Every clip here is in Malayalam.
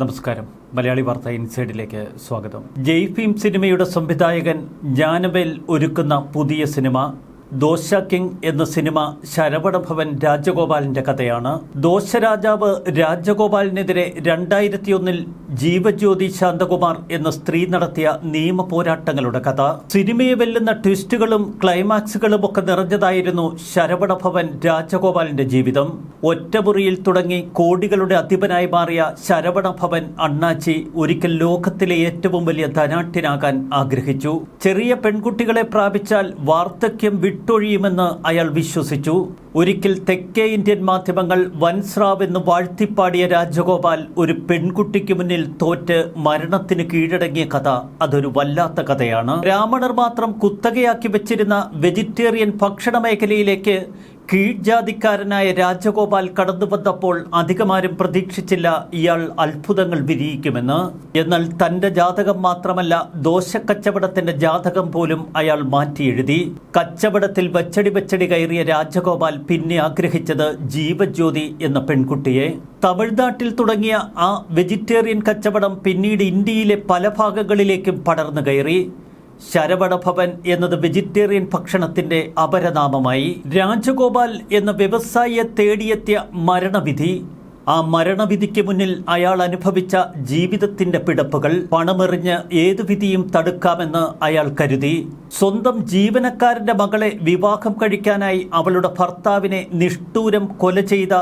നമസ്കാരം. മലയാളി വാർത്ത ഇൻസൈഡിലേക്ക് സ്വാഗതം. ജയ് ഫിം സിനിമയുടെ സംവിധായകൻ ജ്ഞാനവേൽ ഒരുക്കുന്ന പുതിയ സിനിമ ദോശ കിങ് എന്ന സിനിമ ശരവണഭവൻ രാജഗോപാലിന്റെ കഥയാണ്. ദോശരാജാവ് രാജഗോപാലിനെതിരെ രണ്ടായിരത്തി ഒന്നിൽ ജീവജ്യോതി ശാന്തകുമാർ എന്ന സ്ത്രീ നടത്തിയ നിയമ പോരാട്ടങ്ങളുടെ കഥ. സിനിമയെ വെല്ലുന്ന ട്വിസ്റ്റുകളും ക്ലൈമാക്സുകളും ഒക്കെ നിറഞ്ഞതായിരുന്നു ശരവണഭവൻ രാജഗോപാലിന്റെ ജീവിതം. ഒറ്റമുറിയിൽ തുടങ്ങി കോടികളുടെ അധിപനായി മാറിയ ശരവണഭവൻ അണ്ണാച്ചി ഒരിക്കൽ ലോകത്തിലെ ഏറ്റവും വലിയ ധനാഠ്യനാകാൻ ആഗ്രഹിച്ചു. ചെറിയ പെൺകുട്ടികളെ പ്രാപിച്ചാൽ വാർദ്ധക്യം വിട്ടൊഴിയുമെന്ന് അയാൾ വിശ്വസിച്ചു. ഒരിക്കൽ തെക്കേ ഇന്ത്യൻ മാധ്യമങ്ങൾ വൻസ്രാവ് എന്ന് വാഴ്ത്തിപ്പാടിയ രാജഗോപാൽ ഒരു പെൺകുട്ടിക്ക് മുന്നിൽ തോറ്റ് മരണത്തിന് കീഴടങ്ങിയ കഥ അതൊരു വല്ലാത്ത കഥയാണ്. ബ്രാഹ്മണർ മാത്രം കുത്തകയാക്കി വെച്ചിരുന്ന വെജിറ്റേറിയൻ ഭക്ഷണ മേഖലയിലേക്ക് കീഴ്ജാതിക്കാരനായ രാജഗോപാൽ കടന്നു വന്നപ്പോൾ അധികമാരും പ്രതീക്ഷിച്ചില്ല ഇയാൾ അത്ഭുതങ്ങൾ വിരിയിക്കുമെന്ന്. എന്നാൽ തന്റെ ജാതകം മാത്രമല്ല ദോശക്കച്ചവടത്തിന്റെ ജാതകം പോലും അയാൾ മാറ്റിയെഴുതി. കച്ചവടത്തിൽ വച്ചടി വച്ചടി കയറിയ രാജഗോപാൽ പിന്നെ ആഗ്രഹിച്ചത് ജീവജ്യോതി എന്ന പെൺകുട്ടിയെ. തമിഴ്നാട്ടിൽ തുടങ്ങിയ ആ വെജിറ്റേറിയൻ കച്ചവടം പിന്നീട് ഇന്ത്യയിലെ പല ഭാഗങ്ങളിലേക്കും പടർന്നു കയറി. ശരവണഭവൻ എന്നത് വെജിറ്റേറിയൻ ഭക്ഷണത്തിന്റെ അപരനാമമായി രാജഗോപാൽ എന്ന വ്യവസായിയെ തേടിയെത്തിയ മരണവിധി. ആ മരണവിധിക്ക് മുന്നിൽ അയാൾ അനുഭവിച്ച ജീവിതത്തിന്റെ പിടപ്പുകൾ പണമെറിഞ്ഞ് ഏതു വിധിയും തടുക്കാമെന്ന് അയാൾ കരുതി. സ്വന്തം ജീവനക്കാരന്റെ മകളെ വിവാഹം കഴിക്കാനായി അവളുടെ ഭർത്താവിനെ നിഷ്ഠൂരം കൊല ചെയ്ത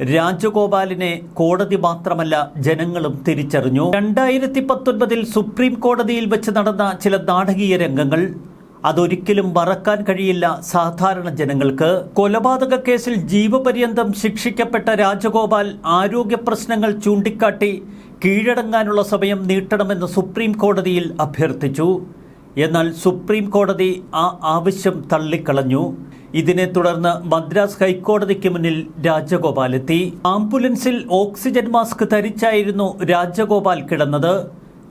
രാജഗോപാലിനെ കോടതി മാത്രമല്ല ജനങ്ങളും തിരിച്ചറിഞ്ഞു. രണ്ടായിരത്തി പത്തൊൻപതിൽ സുപ്രീം കോടതിയിൽ വെച്ച് നടന്ന ചില നാടകീയ രംഗങ്ങൾ അതൊരിക്കലും മറക്കാൻ കഴിയില്ല സാധാരണ ജനങ്ങൾക്ക്. കൊലപാതക കേസിൽ ജീവപര്യന്തം ശിക്ഷിക്കപ്പെട്ട രാജഗോപാൽ ആരോഗ്യ പ്രശ്നങ്ങൾ ചൂണ്ടിക്കാട്ടി കീഴടങ്ങാനുള്ള സമയം നീട്ടണമെന്ന് സുപ്രീം കോടതിയിൽ അഭ്യർത്ഥിച്ചു. എന്നാൽ സുപ്രീം കോടതി ആ ആവശ്യം തള്ളിക്കളഞ്ഞു. ഇതിനെ തുടർന്ന് മദ്രാസ് ഹൈക്കോടതിക്ക് മുന്നിൽ രാജഗോപാൽ എത്തി ആംബുലൻസിൽ ഓക്സിജൻ മാസ്ക് ധരിച്ചായിരുന്നു രാജഗോപാൽ കിടന്നത്.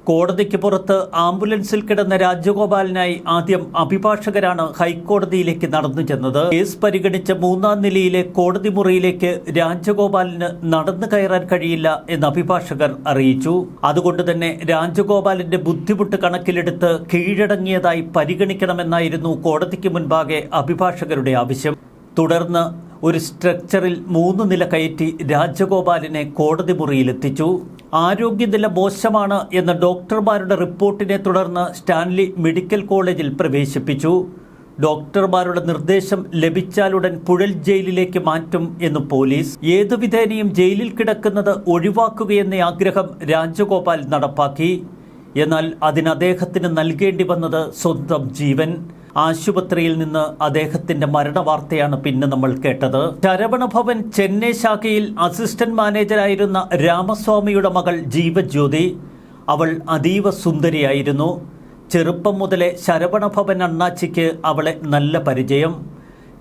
കോടതിക്ക് പുറത്ത് ആംബുലൻസിൽ കിടന്ന രാജഗോപാലിനായി ആദ്യം അഭിഭാഷകരാണ് ഹൈക്കോടതിയിലേക്ക് നടന്നു ചെന്നത്. കേസ് പരിഗണിച്ച മൂന്നാം നിലയിലെ കോടതി മുറിയിലേക്ക് രാജഗോപാലിന് നടന്നു കയറാൻ കഴിയില്ല എന്ന് അഭിഭാഷകർ അറിയിച്ചു. അതുകൊണ്ട് തന്നെ രാജഗോപാലിന്റെ ബുദ്ധിമുട്ട് കണക്കിലെടുത്ത് കീഴടങ്ങിയതായി പരിഗണിക്കണമെന്നായിരുന്നു കോടതിക്ക് മുൻപാകെ അഭിഭാഷകരുടെ ആവശ്യം. തുടർന്ന് ഒരു സ്ട്രക്ചറിൽ മൂന്ന് നില കയറ്റി രാജഗോപാലിനെ കോടതി മുറിയിലെത്തിച്ചു. ആരോഗ്യനില മോശമാണ് എന്ന ഡോക്ടർമാരുടെ റിപ്പോർട്ടിനെ തുടർന്ന് സ്റ്റാൻലി മെഡിക്കൽ കോളേജിൽ പ്രവേശിപ്പിച്ചു. ഡോക്ടർമാരുടെ നിർദ്ദേശം ലഭിച്ചാലുടൻ പുഴൽ ജയിലിലേക്ക് മാറ്റും എന്ന് പോലീസ്. ഏതു വിധേനയും ജയിലിൽ കിടക്കുന്നത് ഒഴിവാക്കുകയെന്ന ആഗ്രഹം രാജഗോപാൽ നടപ്പാക്കി. എന്നാൽ അതിന് അദ്ദേഹത്തിന് നൽകേണ്ടി വന്നത് സ്വന്തം ജീവൻ. ആശുപത്രിയിൽ നിന്ന് അദ്ദേഹത്തിന്റെ മരണവാർത്തയാണ് പിന്നെ നമ്മൾ കേട്ടത്. ശരവണഭവൻ ചെന്നൈ ശാഖയിൽ അസിസ്റ്റന്റ് മാനേജരായിരുന്ന രാമസ്വാമിയുടെ മകൾ ജീവജ്യോതി. അവൾ അതീവ സുന്ദരിയായിരുന്നു. ചെറുപ്പം മുതലേ ശരവണഭവൻ അണ്ണാച്ചിക്ക് അവളെ നല്ല പരിചയം.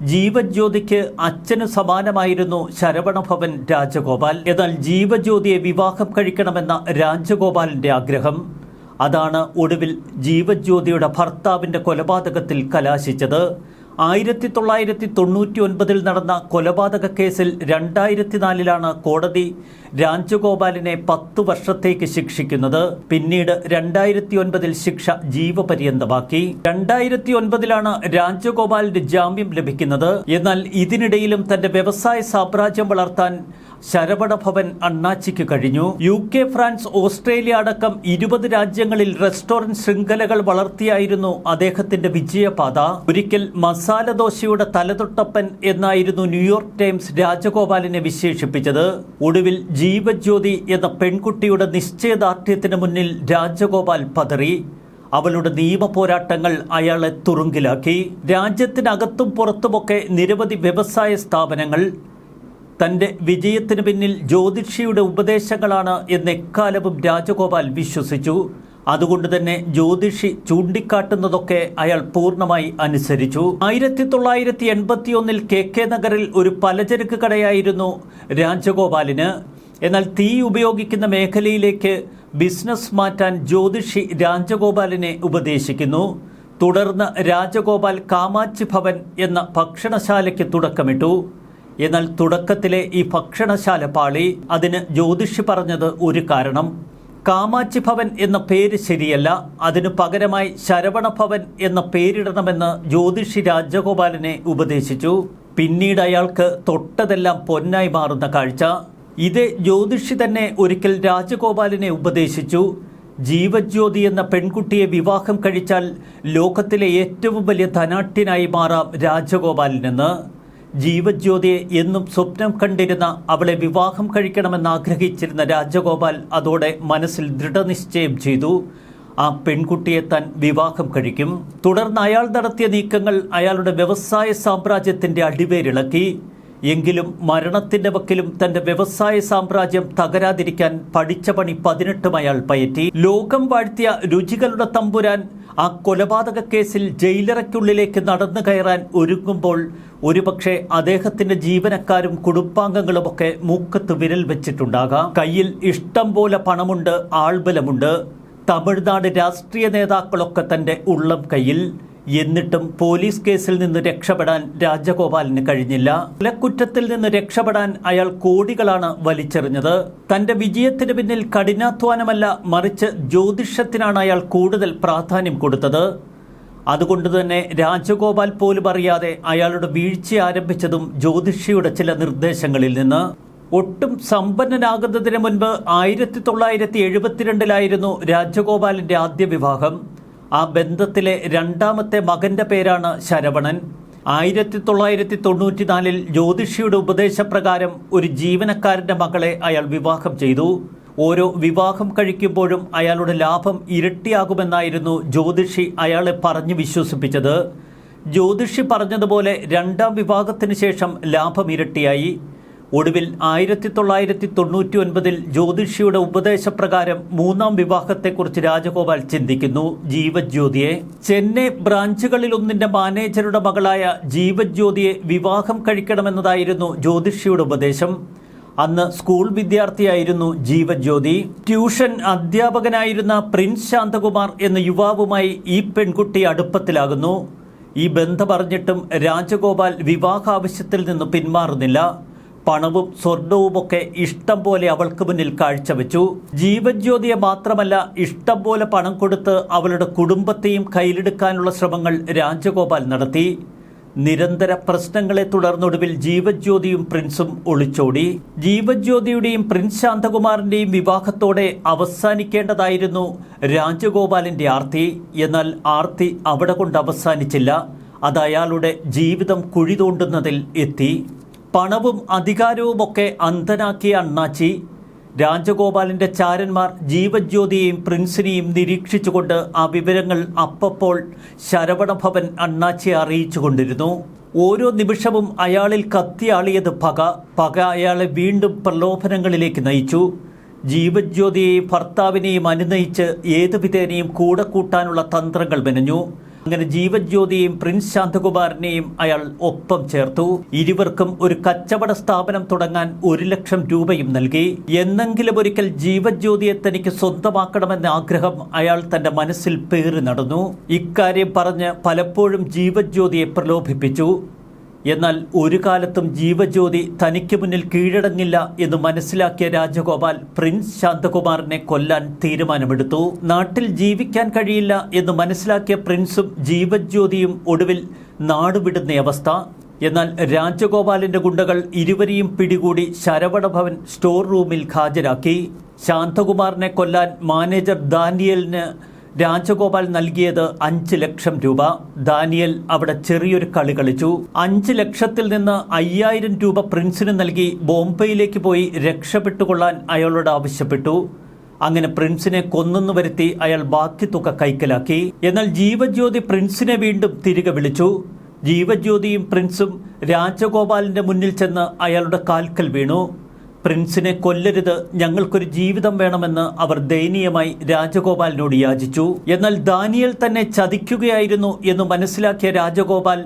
ജീവജ്യോതിക്ക് അച്ഛന് സമാനമായിരുന്നു ശരവണഭവൻ രാജഗോപാൽ. എന്നാൽ ജീവജ്യോതിയെ വിവാഹം കഴിക്കണമെന്ന രാജഗോപാലിന്റെ ആഗ്രഹം. അതാണ് ഒടുവിൽ ജീവജ്യോതിയുടെ ഭർത്താവിന്റെ കൊലപാതകത്തിൽ കലാശിച്ചത്. ആയിരത്തി തൊള്ളായിരത്തി തൊണ്ണൂറ്റി ഒൻപതിൽ നടന്ന കൊലപാതക കേസിൽ രണ്ടായിരത്തി നാലിലാണ് കോടതി രാജഗോപാലിനെ പത്തു വർഷത്തേക്ക് ശിക്ഷിക്കുന്നത്. പിന്നീട് രണ്ടായിരത്തി ഒൻപതിൽ ശിക്ഷ ജീവപര്യന്തമാക്കി. രണ്ടായിരത്തി ഒൻപതിലാണ് രാജഗോപാലിന് ജാമ്യം ലഭിക്കുന്നത്. എന്നാൽ ഇതിനിടയിലും തന്റെ വ്യവസായ സാമ്രാജ്യം വളർത്താൻ ശരവണഭവൻ അണ്ണാച്ചിക്ക് കഴിഞ്ഞു. യു കെ ഫ്രാൻസ് ഓസ്ട്രേലിയ അടക്കം ഇരുപത് രാജ്യങ്ങളിൽ റെസ്റ്റോറന്റ് ശൃംഖലകൾ വളർത്തിയായിരുന്നു അദ്ദേഹത്തിന്റെ വിജയപാത. ഒരിക്കൽ മസാല ദോശയുടെ തലതൊട്ടപ്പൻ എന്നായിരുന്നു ന്യൂയോർക്ക് ടൈംസ് രാജഗോപാലിനെ വിശേഷിപ്പിച്ചത്. ഒടുവിൽ ജീവജ്യോതി എന്ന പെൺകുട്ടിയുടെ നിശ്ചയദാർഢ്യത്തിന് മുന്നിൽ രാജഗോപാൽ പതറി. അവളുടെ നിയമ പോരാട്ടങ്ങൾ അയാളെ തുറുങ്കിലാക്കി. രാജ്യത്തിനകത്തും പുറത്തുമൊക്കെ നിരവധി വ്യവസായ സ്ഥാപനങ്ങൾ തന്റെ വിജയത്തിന് പിന്നിൽ ജ്യോതിഷിയുടെ ഉപദേശങ്ങളാണ് എന്ന് എക്കാലവും രാജഗോപാൽ വിശ്വസിച്ചു. അതുകൊണ്ട് തന്നെ ജ്യോതിഷി ചൂണ്ടിക്കാട്ടുന്നതൊക്കെ അയാൾ പൂർണമായി അനുസരിച്ചു. ആയിരത്തി തൊള്ളായിരത്തി എൺപത്തിയൊന്നിൽ കെ കെ നഗറിൽ ഒരു പലചരക്ക് കടയായിരുന്നു രാജഗോപാലിന്. എന്നാൽ തീ ഉപയോഗിക്കുന്ന മേഖലയിലേക്ക് ബിസിനസ് മാറ്റാൻ ജ്യോതിഷി രാജഗോപാലിനെ ഉപദേശിക്കുന്നു. തുടർന്ന് രാജഗോപാൽ കാമാച്ചി ഭവൻ എന്ന ഭക്ഷണശാലയ്ക്ക് തുടക്കമിട്ടു. എന്നാൽ തുടക്കത്തിലെ ഈ ഭക്ഷണശാല പാളി അതിന് ജ്യോതിഷി പറഞ്ഞത് ഒരു കാരണം. കാമാച്ചി ഭവൻ എന്ന പേര് ശരിയല്ല അതിനു പകരമായി ശരവണ ഭവൻ എന്ന പേരിടണമെന്ന് ജ്യോതിഷി രാജഗോപാലനെ ഉപദേശിച്ചു. പിന്നീട് അയാൾക്ക് തൊട്ടതെല്ലാം പൊന്നായി മാറുന്ന കാഴ്ച. ഇതേ ജ്യോതിഷി തന്നെ ഒരിക്കൽ രാജഗോപാലിനെ ഉപദേശിച്ചു. ജീവജ്യോതി എന്ന പെൺകുട്ടിയെ വിവാഹം കഴിച്ചാൽ ലോകത്തിലെ ഏറ്റവും വലിയ ധനാട്യനായി മാറാം രാജഗോപാലിനെന്ന്. ജീവജ്യോതിയെ എന്നും സ്വപ്നം കണ്ടിരുന്ന അവളെ വിവാഹം കഴിക്കണമെന്ന് ആഗ്രഹിച്ചിരുന്ന രാജഗോപാൽ അതോടെ മനസ്സിൽ ദൃഢനിശ്ചയം ചെയ്തു. ആ പെൺകുട്ടിയെ താൻ വിവാഹം കഴിക്കും. തുടർന്ന് അയാൾ നടത്തിയ നീക്കങ്ങൾ അയാളുടെ വ്യവസായ സാമ്രാജ്യത്തിന്റെ അടിവേരിളക്കി. എങ്കിലും മരണത്തിന്റെ വക്കിലും തന്റെ വ്യവസായ സാമ്രാജ്യം തകരാതിരിക്കാൻ പഠിച്ച പണി പതിനെട്ടും അയാൾ പയറ്റി. ലോകം വാഴ്ത്തിയ രുചികളുടെ തമ്പുരാൻ ആ കൊലപാതക കേസിൽ ജയിലറയ്ക്കുള്ളിലേക്ക് നടന്നു കയറാൻ ഒരുങ്ങുമ്പോൾ ഒരുപക്ഷെ അദ്ദേഹത്തിന്റെ ജീവനക്കാരും കുടുംബാംഗങ്ങളുമൊക്കെ മൂക്കത്ത് വിരൽ വെച്ചിട്ടുണ്ടാകാം. കയ്യിൽ ഇഷ്ടം പോലെ പണമുണ്ട് ആൾബലമുണ്ട്. തമിഴ്നാട് രാഷ്ട്രീയ നേതാക്കളൊക്കെ തന്റെ ഉള്ളം കയ്യിൽ. എന്നിട്ടും പോലീസ് കേസിൽ നിന്ന് രക്ഷപ്പെടാൻ രാജഗോപാലിന് കഴിഞ്ഞില്ല. കൊലക്കുറ്റത്തിൽ നിന്ന് രക്ഷപ്പെടാൻ അയാൾ കോടികളാണ് വലിച്ചെറിഞ്ഞത്. തന്റെ വിജയത്തിന് പിന്നിൽ കഠിനാധ്വാനമല്ല മറിച്ച് ജ്യോതിഷത്തിനാണ് അയാൾ കൂടുതൽ പ്രാധാന്യം കൊടുത്തത്. അതുകൊണ്ട് തന്നെ രാജഗോപാൽ പോലും അറിയാതെ അയാളുടെ വീഴ്ച ആരംഭിച്ചതും ജ്യോതിഷിയുടെ ചില നിർദ്ദേശങ്ങളിൽ നിന്ന്. ഒട്ടും സമ്പന്നനാകുന്നതിന് മുൻപ് ആയിരത്തി തൊള്ളായിരത്തി എഴുപത്തിരണ്ടിലായിരുന്നു രാജഗോപാലിന്റെ ആദ്യ വിവാഹം. ആ ബന്ധത്തിലെ രണ്ടാമത്തെ മകന്റെ പേരാണ് ശരവണൻ. ആയിരത്തി തൊള്ളായിരത്തി തൊണ്ണൂറ്റിനാലിൽ ജ്യോതിഷിയുടെ ഉപദേശപ്രകാരം ഒരു ജീവനക്കാരന്റെ മകളെ അയാൾ വിവാഹം ചെയ്തു. ഓരോ വിവാഹം കഴിക്കുമ്പോഴും അയാളുടെ ലാഭം ഇരട്ടിയാകുമെന്നായിരുന്നു ജ്യോതിഷി അയാളെ പറഞ്ഞു വിശ്വസിപ്പിച്ചത്. ജ്യോതിഷി പറഞ്ഞതുപോലെ രണ്ടാം വിവാഹത്തിന് ശേഷം ലാഭം ഇരട്ടിയായി. ഒടുവിൽ ആയിരത്തി തൊള്ളായിരത്തി തൊണ്ണൂറ്റി ഒൻപതിൽ ജ്യോതിഷിയുടെ ഉപദേശപ്രകാരം മൂന്നാം വിവാഹത്തെക്കുറിച്ച് രാജഗോപാൽ ചിന്തിക്കുന്നു ജീവജ്യോതിയെ. ചെന്നൈ ബ്രാഞ്ചുകളിലൊന്നിന്റെ മാനേജരുടെ മകളായ ജീവജ്യോതിയെ വിവാഹം കഴിക്കണമെന്നതായിരുന്നു ജ്യോതിഷിയുടെ ഉപദേശം. അന്ന് സ്കൂൾ വിദ്യാർത്ഥിയായിരുന്നു ജീവജ്യോതി. ട്യൂഷൻ അധ്യാപകനായിരുന്ന പ്രിൻസ് ശാന്തകുമാർ എന്ന യുവാവുമായി ഈ പെൺകുട്ടി അടുപ്പത്തിലാകുന്നു. ഈ ബന്ധമറിഞ്ഞിട്ടും രാജഗോപാൽ വിവാഹാവശ്യത്തിൽ നിന്ന് പിന്മാറുന്നില്ല. പണവും സ്വർണവുമൊക്കെ ഇഷ്ടം പോലെ അവൾക്ക് മുന്നിൽ കാഴ്ചവെച്ചു. ജീവജ്യോതിയെ മാത്രമല്ല ഇഷ്ടം പോലെ പണം കൊടുത്ത് അവളുടെ കുടുംബത്തെയും കയ്യിലെടുക്കാനുള്ള ശ്രമങ്ങൾ രാജഗോപാൽ നടത്തി. നിരന്തര പ്രശ്നങ്ങളെ തുടർന്നൊടുവിൽ ജീവജ്യോതിയും പ്രിൻസും ഒളിച്ചോടി. ജീവജ്യോതിയുടെയും പ്രിൻസ് ശാന്തകുമാറിന്റെയും വിവാഹത്തോടെ അവസാനിക്കേണ്ടതായിരുന്നു രാജഗോപാലിന്റെ ആർത്തി. എന്നാൽ ആർത്തി അവിടെ കൊണ്ട് അവസാനിച്ചില്ല. അത് അയാളുടെ ജീവിതം കുഴി തോണ്ടുന്നതിൽ എത്തി. പണവും അധികാരവുമൊക്കെ അന്ധനാക്കിയ അണ്ണാച്ചി രാജഗോപാലിന്റെ ചാരന്മാർ ജീവജ്യോതിയെയും പ്രിൻസിനെയും നിരീക്ഷിച്ചുകൊണ്ട് ആ വിവരങ്ങൾ അപ്പപ്പോൾ ശരവണഭവൻ അണ്ണാച്ചിയെ അറിയിച്ചുകൊണ്ടിരുന്നു. ഓരോ നിമിഷവും അയാളിൽ കത്തിയാളിയത് പക പക അയാളെ വീണ്ടും പ്രലോഭനങ്ങളിലേക്ക് നയിച്ചു. ജീവജ്യോതിയെയും ഭർത്താവിനെയും അനുനയിച്ച് ഏതു വിധേനയും കൂടെ കൂട്ടാനുള്ള തന്ത്രങ്ങൾ മെനഞ്ഞു. അങ്ങനെ ജീവജ്യോതിയെയും പ്രിൻസ് ശാന്തകുമാറിനെയും അയാൾ ഒപ്പം ചേർത്തു. ഇരുവർക്കും ഒരു കച്ചവട സ്ഥാപനം തുടങ്ങാൻ ഒരു ലക്ഷം രൂപയും നൽകി. എന്നെങ്കിലും ഒരിക്കൽ ജീവജ്യോതിയെ തനിക്ക് സ്വന്തമാക്കണമെന്ന ആഗ്രഹം അയാൾ തന്റെ മനസ്സിൽ പേറി നടന്നു. ഇക്കാര്യം പറഞ്ഞ് പലപ്പോഴും ജീവജ്യോതിയെ പ്രലോഭിപ്പിച്ചു. എന്നാൽ ഒരു കാലത്തും ജീവജ്യോതി തനിക്ക് മുന്നിൽ കീഴടങ്ങില്ല എന്ന് മനസ്സിലാക്കിയ രാജഗോപാൽ പ്രിൻസ് ശാന്തകുമാറിനെ കൊല്ലാൻ തീരുമാനമെടുത്തു. നാട്ടിൽ ജീവിക്കാൻ കഴിയില്ല എന്ന് മനസ്സിലാക്കിയ പ്രിൻസും ജീവജ്യോതിയും ഒടുവിൽ നാടുവിടുന്ന അവസ്ഥ. എന്നാൽ രാജഗോപാലിന്റെ ഗുണ്ടകൾ ഇരുവരെയും പിടികൂടി ശരവണഭവൻ സ്റ്റോർ റൂമിൽ ഹാജരാക്കി. ശാന്തകുമാറിനെ കൊല്ലാൻ മാനേജർ ദാനിയലിന് രാജഗോപാൽ നൽകിയത് അഞ്ച് ലക്ഷം രൂപ. ദാനിയൽ അവിടെ ചെറിയൊരു കളി കളിച്ചു. അഞ്ച് ലക്ഷത്തിൽ നിന്ന് അയ്യായിരം രൂപ പ്രിൻസിന് നൽകി ബോംബെയിലേക്ക് പോയി രക്ഷപ്പെട്ടുകൊള്ളാൻ അയാളോട് ആവശ്യപ്പെട്ടു. അങ്ങനെ പ്രിൻസിനെ കൊന്നെന്ന് വരുത്തി അയാൾ ബാക്കി തുക കൈക്കലാക്കി. എന്നാൽ ജീവജ്യോതി പ്രിൻസിനെ വീണ്ടും തിരികെ വിളിച്ചു. ജീവജ്യോതിയും പ്രിൻസും രാജഗോപാലിന്റെ മുന്നിൽ ചെന്ന് അയാളുടെ കാൽക്കൽ വീണു. പ്രിൻസിനെ കൊല്ലരുത് ഞങ്ങൾക്കൊരു ജീവിതം വേണമെന്ന് അവർ ദയനീയമായി രാജഗോപാലിനോട് യാചിച്ചു. എന്നാൽ ദാനിയൽ തന്നെ ചതിക്കുകയായിരുന്നു എന്ന് മനസ്സിലാക്കിയ രാജഗോപാൽ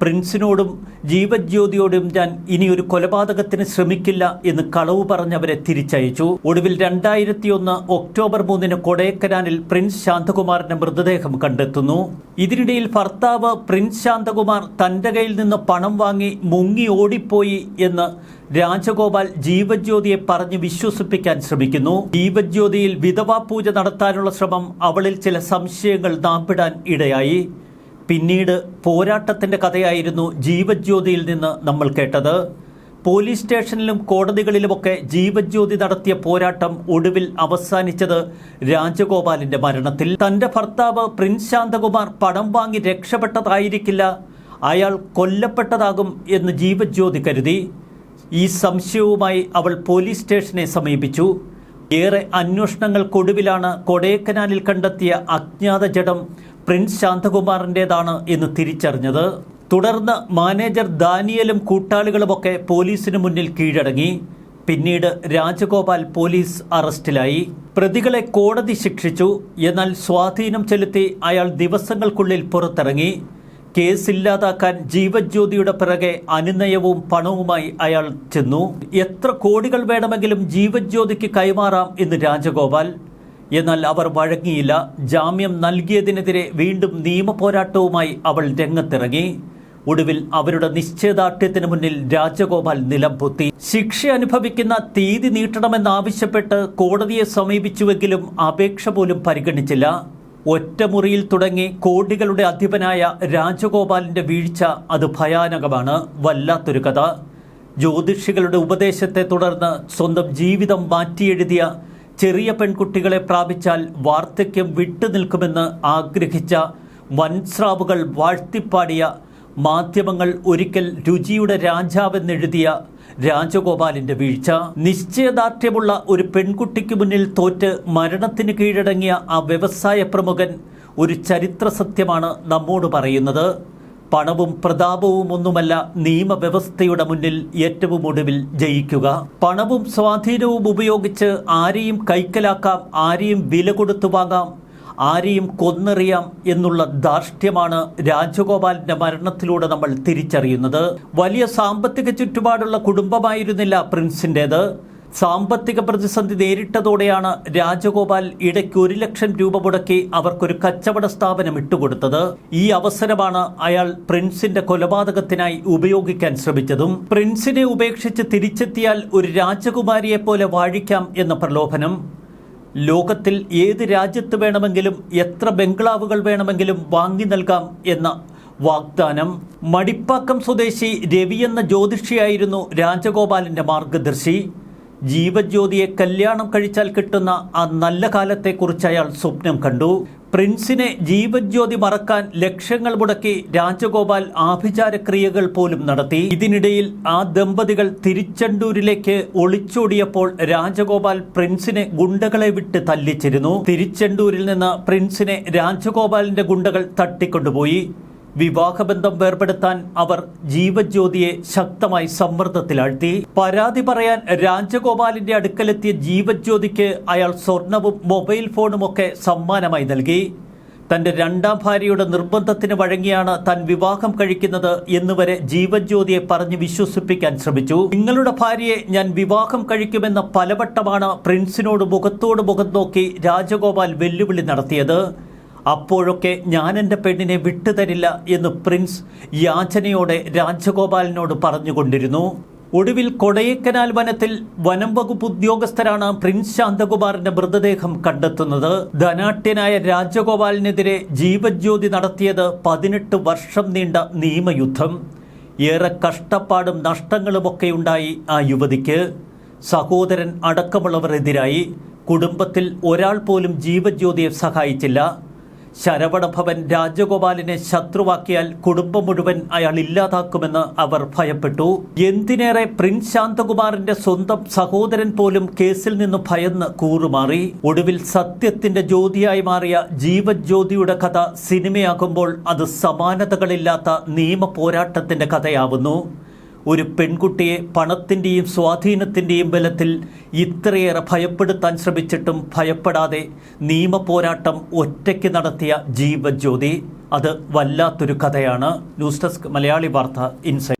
പ്രിൻസിനോടും ജീവജ്യോതിയോടും ഞാൻ ഇനി ഒരു കൊലപാതകത്തിന് ശ്രമിക്കില്ല എന്ന് കളവ് പറഞ്ഞവരെ തിരിച്ചയച്ചു. ഒടുവിൽ രണ്ടായിരത്തി ഒന്ന് ഒക്ടോബർ മൂന്നിന് കൊടൈക്കനാലിൽ പ്രിൻസ് ശാന്തകുമാറിന്റെ മൃതദേഹം കണ്ടെത്തുന്നു. ഇതിനിടയിൽ ഭർത്താവ് പ്രിൻസ് ശാന്തകുമാർ തന്റെ കയ്യിൽ നിന്ന് പണം വാങ്ങി മുങ്ങി ഓടിപ്പോയി എന്ന് രാജഗോപാൽ ജീവജ്യോതിയെ പറഞ്ഞ് വിശ്വസിപ്പിക്കാൻ ശ്രമിക്കുന്നു. ജീവജ്യോതിയിൽ വിധവാ പൂജ നടത്താനുള്ള ശ്രമം അവളിൽ ചില സംശയങ്ങൾ നാമ്പിടാൻ ഇടയായി. പിന്നീട് പോരാട്ടത്തിന്റെ കഥയായിരുന്നു ജീവജ്യോതിയിൽ നിന്ന് നമ്മൾ കേട്ടത്. പോലീസ് സ്റ്റേഷനിലും കോടതികളിലുമൊക്കെ ജീവജ്യോതി നടത്തിയ പോരാട്ടം ഒടുവിൽ അവസാനിച്ചത് രാജഗോപാലിന്റെ മരണത്തിൽ. തന്റെ ഭർത്താവ് പ്രിൻസ് ശാന്തകുമാർ പണം വാങ്ങി രക്ഷപ്പെട്ടതായിരിക്കില്ല. അയാൾ കൊല്ലപ്പെട്ടതാകും എന്ന് ജീവജ്യോതി കരുതി. ഈ സംശയവുമായി അവൾ പോലീസ് സ്റ്റേഷനെ സമീപിച്ചു. ഏറെ അന്വേഷണങ്ങൾക്കൊടുവിലാണ് കൊടൈക്കനാലിൽ കണ്ടെത്തിയ അജ്ഞാത ജഡം പ്രിൻസ് ശാന്തകുമാറിന്റെതാണ് എന്ന് തിരിച്ചറിഞ്ഞത്. തുടർന്ന് മാനേജർ ദാനിയലും കൂട്ടാളികളുമൊക്കെ പോലീസിന് മുന്നിൽ കീഴടങ്ങി. പിന്നീട് രാജഗോപാൽ പോലീസ് അറസ്റ്റിലായി. പ്രതികളെ കോടതി ശിക്ഷിച്ചു. എന്നാൽ സ്വാധീനം ചെലുത്തി അയാൾ ദിവസങ്ങൾക്കുള്ളിൽ പുറത്തിറങ്ങി. കേസില്ലാതാക്കാൻ ജീവജ്യോതിയുടെ പിറകെ അനുനയവും പണവുമായി അയാൾ ചെന്നു. എത്ര കോടികൾ വേണമെങ്കിലും ജീവജ്യോതിക്ക് കൈമാറാം എന്ന് രാജഗോപാൽ എന്നാൽ അവർ വഴങ്ങിയില്ല. ജാമ്യം നൽകിയതിനെതിരെ വീണ്ടും നിയമപോരാട്ടവുമായി അവൾ രംഗത്തിറങ്ങി. ഒടുവിൽ അവരുടെ നിശ്ചയദാർഢ്യത്തിന് മുന്നിൽ രാജഗോപാൽ നിലംപൊത്തി. ശിക്ഷ അനുഭവിക്കുന്ന തീയതി നീട്ടണമെന്നാവശ്യപ്പെട്ട് കോടതിയെ സമീപിച്ചുവെങ്കിലും അപേക്ഷ പോലും പരിഗണിച്ചില്ല. ഒറ്റമുറിയിൽ തുടങ്ങി കോടികളുടെ അധിപനായ രാജഗോപാലിന്റെ വീഴ്ച അത് ഭയാനകമാണ്. വല്ലാത്തൊരു കഥ. ജ്യോതിഷികളുടെ ഉപദേശത്തെ തുടർന്ന് സ്വന്തം ജീവിതം മാറ്റിയെഴുതിയ ചെറിയ പെൺകുട്ടികളെ പ്രാപിച്ചാൽ വാർദ്ധക്യം വിട്ടുനിൽക്കുമെന്ന് ആഗ്രഹിച്ച വൻസ്രാവുകൾ വാഴ്ത്തിപ്പാടിയ മാധ്യമങ്ങൾ ഒരിക്കൽ രുചിയുടെ രാജാവെന്നെഴുതിയ രാജഗോപാലിന്റെ വീഴ്ച. നിശ്ചയദാർഢ്യമുള്ള ഒരു പെൺകുട്ടിക്ക് മുന്നിൽ തോറ്റ് മരണത്തിന് കീഴടങ്ങിയ ആ വ്യവസായ പ്രമുഖൻ ഒരു ചരിത്ര സത്യമാണ് നമ്മോട് പറയുന്നത്. പണവും പ്രതാപവും ഒന്നുമല്ല നിയമവ്യവസ്ഥയുടെ മുന്നിൽ ഏറ്റവും ഒടുവിൽ ജയിക്കുക. പണവും സ്വാധീനവും ഉപയോഗിച്ച് ആരെയും കൈക്കലാക്കാം ആരെയും വില കൊടുത്തു വാങ്ങാം ആരെയും കൊന്നെറിയാം എന്നുള്ള ധാർഷ്ട്യമാണ് രാജഗോപാലിന്റെ മരണത്തിലൂടെ നമ്മൾ തിരിച്ചറിയുന്നത്. വലിയ സാമ്പത്തിക ചുറ്റുപാടുള്ള കുടുംബമായിരുന്നില്ല പ്രിൻസിന്റേത് സാമ്പത്തിക പ്രതിസന്ധി നേരിട്ടതോടെയാണ് രാജഗോപാൽ ഇടയ്ക്ക് ഒരു ലക്ഷം രൂപ മുടക്കി അവർക്കൊരു കച്ചവട സ്ഥാപനം ഇട്ടുകൊടുത്തത്. ഈ അവസരമാണ് അയാൾ പ്രിൻസിന്റെ കൊലപാതകത്തിനായി ഉപയോഗിക്കാൻ ശ്രമിച്ചതും. പ്രിൻസിനെ ഉപേക്ഷിച്ച് തിരിച്ചെത്തിയാൽ ഒരു രാജകുമാരിയെ പോലെ വാഴിക്കാം എന്ന പ്രലോഭനം. ലോകത്തിൽ ഏത് രാജ്യത്ത് വേണമെങ്കിലും എത്ര ബംഗ്ലാവുകൾ വേണമെങ്കിലും വാങ്ങി നൽകാം എന്ന വാഗ്ദാനം. മടിപ്പാക്കം സ്വദേശി രവി എന്ന ജ്യോതിഷിയായിരുന്നു രാജഗോപാലിന്റെ മാർഗദർശി. ജീവജ്യോതിയെ കല്യാണം കഴിച്ചാൽ കിട്ടുന്ന ആ നല്ല കാലത്തെക്കുറിച്ച് അയാൾ സ്വപ്നം കണ്ടു. പ്രിൻസിനെ ജീവജ്യോതി മറക്കാൻ ലക്ഷങ്ങൾ മുടക്കി രാജഗോപാൽ ആഭിചാരക്രിയകൾ പോലും നടത്തി. ഇതിനിടയിൽ ആ ദമ്പതികൾ തിരുച്ചെണ്ടൂരിലേക്ക് ഒളിച്ചോടിയപ്പോൾ രാജഗോപാൽ പ്രിൻസിനെ ഗുണ്ടകളെ വിട്ട് തല്ലിച്ചിരുന്നു. തിരുച്ചെണ്ടൂരിൽ നിന്ന് പ്രിൻസിനെ രാജഗോപാലിന്റെ ഗുണ്ടകൾ തട്ടിക്കൊണ്ടുപോയി. വിവാഹബന്ധം വേർപെടുത്താൻ അവർ ജീവജ്യോതിയെ ശക്തമായി സമ്മർദ്ദത്തിലാഴ്ത്തി. പരാതി പറയാൻ രാജഗോപാലിന്റെ അടുക്കലെത്തിയ ജീവജ്യോതിക്ക് അയാൾ സ്വർണവും മൊബൈൽ ഫോണുമൊക്കെ സമ്മാനമായി നൽകി. തന്റെ രണ്ടാം ഭാര്യയുടെ നിർബന്ധത്തിന് വഴങ്ങിയാണ് താൻ വിവാഹം കഴിക്കുന്നത് എന്നുവരെ ജീവജ്യോതിയെ പറഞ്ഞ് വിശ്വസിപ്പിക്കാൻ ശ്രമിച്ചു. നിങ്ങളുടെ ഭാര്യയെ ഞാൻ വിവാഹം കഴിക്കുമെന്ന പലവട്ടമാണ് പ്രിൻസിനോട് മുഖത്തോട് മുഖം നോക്കി രാജഗോപാൽ വെല്ലുവിളി നടത്തിയത്. അപ്പോഴൊക്കെ ഞാൻ എന്റെ പെണ്ണിനെ വിട്ടുതരില്ല എന്ന് പ്രിൻസ് യാചനയോടെ രാജഗോപാലിനോട് പറഞ്ഞുകൊണ്ടിരുന്നു. ഒടുവിൽ കൊടയക്കനാൽ വനത്തിൽ വനം വകുപ്പ് ഉദ്യോഗസ്ഥരാണ് പ്രിൻസ് ശാന്തകുമാറിന്റെ മൃതദേഹം കണ്ടെത്തുന്നത്. ധനാട്യനായ രാജഗോപാലിനെതിരെ ജീവജ്യോതി നടത്തിയത് പതിനെട്ട് വർഷം നീണ്ട നിയമയുദ്ധം. ഏറെ കഷ്ടപ്പാടും നഷ്ടങ്ങളുമൊക്കെ ഉണ്ടായി ആ യുവതിക്ക്. സഹോദരൻ അടക്കമുള്ളവർ എതിരായി. കുടുംബത്തിൽ ഒരാൾ പോലും ജീവജ്യോതിയെ സഹായിച്ചില്ല. ശരവണഭവൻ രാജഗോപാലിനെ ശത്രുവാക്കിയാൽ കുടുംബം മുഴുവൻ അയാൾ ഇല്ലാതാക്കുമെന്ന് അവർ ഭയപ്പെട്ടു. എന്തിനേറെ പ്രിൻസ് ശാന്തകുമാറിന്റെ സ്വന്തം സഹോദരൻ പോലും കേസിൽ നിന്ന് ഭയന്ന് കൂറുമാറി. ഒടുവിൽ സത്യത്തിന്റെ ജ്യോതിയായി മാറിയ ജീവജ്യോതിയുടെ കഥ സിനിമയാകുമ്പോൾ അത് സമാനതകളില്ലാത്ത നിയമ പോരാട്ടത്തിന്റെ കഥയാവുന്നു. ഒരു പെൺകുട്ടിയെ പണത്തിന്റെയും സ്വാധീനത്തിന്റെയും ബലത്തിൽ ഇത്രയേറെ ഭയപ്പെടുത്താൻ ശ്രമിച്ചിട്ടും ഭയപ്പെടാതെ നിയമപോരാട്ടം ഒറ്റയ്ക്ക് നടത്തിയ ജീവജ്യോതി. അത് വല്ലാത്തൊരു കഥയാണ്. ന്യൂസ് ഡെസ്ക് മലയാളി വാർത്ത ഇൻസൈറ്റ്